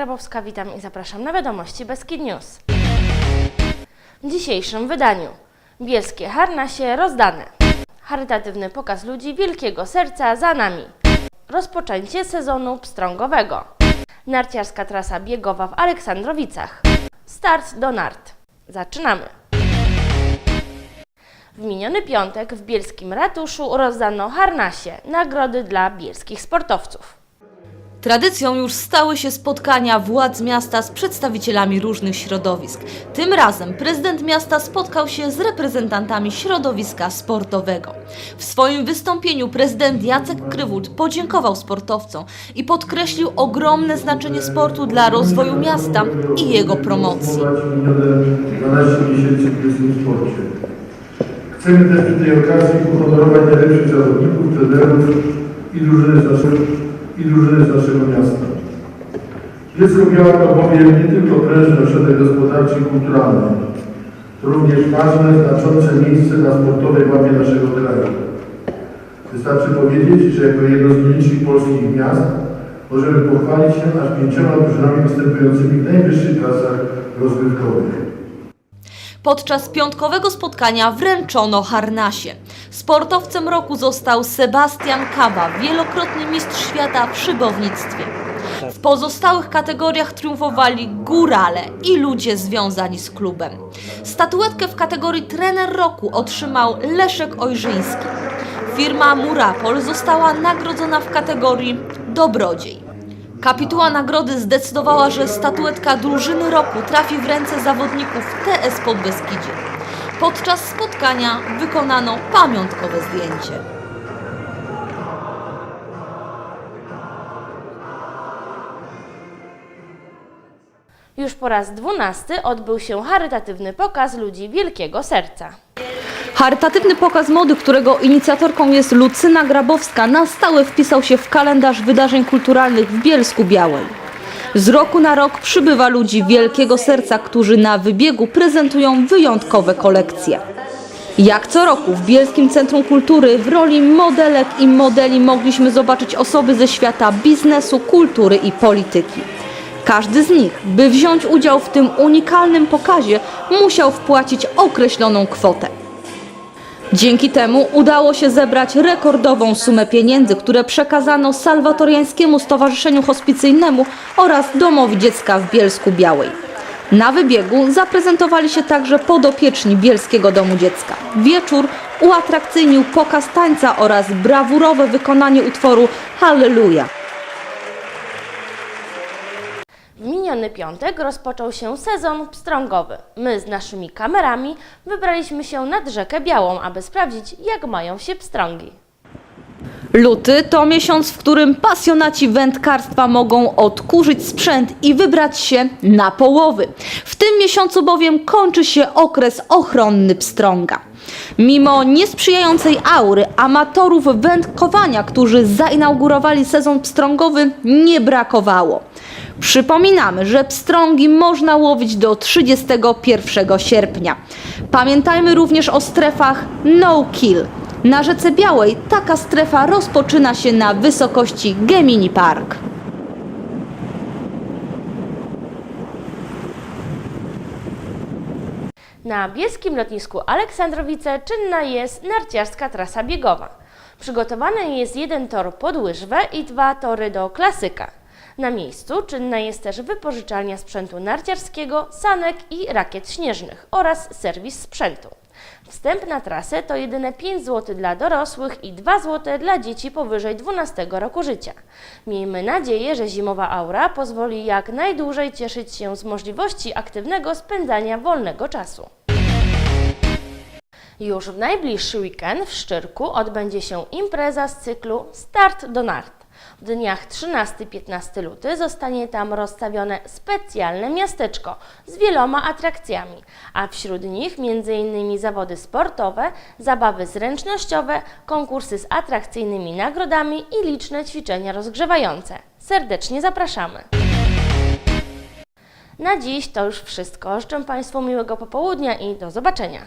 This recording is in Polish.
Grabowska, witam i zapraszam na wiadomości Beskid News. W dzisiejszym wydaniu Bielskie harnasie rozdane. Charytatywny pokaz ludzi wielkiego serca za nami. Rozpoczęcie sezonu pstrągowego. Narciarska trasa biegowa w Aleksandrowicach. Start do nart. Zaczynamy. W miniony piątek w bielskim ratuszu rozdano harnasie, nagrody dla bielskich sportowców. Tradycją już stały się spotkania władz miasta z przedstawicielami różnych środowisk. Tym razem prezydent miasta spotkał się z reprezentantami środowiska sportowego. W swoim wystąpieniu prezydent Jacek Krywut podziękował sportowcom i podkreślił ogromne znaczenie sportu dla rozwoju miasta i jego promocji. Prowadzi minione 12 miesięcy w. Chcemy też przy tej okazji uhonorować najlepszych zawodników, trenerów i drużyny z naszego, i drużyny z naszego miasta. Bielsko-Biała to bowiem nie tylko prężny ośrodek gospodarczy i kulturalny, to również ważne, znaczące miejsce na sportowej mapie naszego kraju. Wystarczy powiedzieć, że jako jedno z nielicznych polskich miast możemy pochwalić się aż pięcioma drużynami występującymi w najwyższych klasach rozgrywkowych. Podczas piątkowego spotkania wręczono harnasie. Sportowcem roku został Sebastian Kawa, wielokrotny mistrz świata w szybownictwie. W pozostałych kategoriach triumfowali górale i ludzie związani z klubem. Statuetkę w kategorii trener roku otrzymał Leszek Ojrzyński. Firma Murapol została nagrodzona w kategorii dobrodziej. Kapituła nagrody zdecydowała, że statuetka drużyny roku trafi w ręce zawodników TS Podbeskidzie. Podczas spotkania wykonano pamiątkowe zdjęcie. Już po raz dwunasty odbył się charytatywny pokaz ludzi wielkiego serca. Charytatywny pokaz mody, którego inicjatorką jest Lucyna Grabowska, na stałe wpisał się w kalendarz wydarzeń kulturalnych w Bielsku Białej. Z roku na rok przybywa ludzi wielkiego serca, którzy na wybiegu prezentują wyjątkowe kolekcje. Jak co roku w Bielskim Centrum Kultury w roli modelek i modeli mogliśmy zobaczyć osoby ze świata biznesu, kultury i polityki. Każdy z nich, by wziąć udział w tym unikalnym pokazie, musiał wpłacić określoną kwotę. Dzięki temu udało się zebrać rekordową sumę pieniędzy, które przekazano Salwatoriańskiemu Stowarzyszeniu Hospicyjnemu oraz Domowi Dziecka w Bielsku Białej. Na wybiegu zaprezentowali się także podopieczni Bielskiego Domu Dziecka. Wieczór uatrakcyjnił pokaz tańca oraz brawurowe wykonanie utworu Halleluja. Miniony piątek rozpoczął się sezon pstrągowy. My z naszymi kamerami wybraliśmy się nad rzekę Białą, aby sprawdzić, jak mają się pstrągi. Luty to miesiąc, w którym pasjonaci wędkarstwa mogą odkurzyć sprzęt i wybrać się na połowy. W tym miesiącu bowiem kończy się okres ochronny pstrąga. Mimo niesprzyjającej aury amatorów wędkowania, którzy zainaugurowali sezon pstrągowy, nie brakowało. Przypominamy, że pstrągi można łowić do 31 sierpnia. Pamiętajmy również o strefach no kill. Na rzece Białej taka strefa rozpoczyna się na wysokości Gemini Park. Na bielskim lotnisku Aleksandrowice czynna jest narciarska trasa biegowa. Przygotowany jest jeden tor pod łyżwę i dwa tory do klasyka. Na miejscu czynna jest też wypożyczalnia sprzętu narciarskiego, sanek i rakiet śnieżnych oraz serwis sprzętu. Wstęp na trasę to jedyne 5 zł dla dorosłych i 2 zł dla dzieci powyżej 12 roku życia. Miejmy nadzieję, że zimowa aura pozwoli jak najdłużej cieszyć się z możliwości aktywnego spędzania wolnego czasu. Już w najbliższy weekend w Szczyrku odbędzie się impreza z cyklu Start do Nart. W dniach 13-15 luty zostanie tam rozstawione specjalne miasteczko z wieloma atrakcjami, a wśród nich m.in. zawody sportowe, zabawy zręcznościowe, konkursy z atrakcyjnymi nagrodami i liczne ćwiczenia rozgrzewające. Serdecznie zapraszamy! Na dziś to już wszystko. Życzę Państwu miłego popołudnia i do zobaczenia.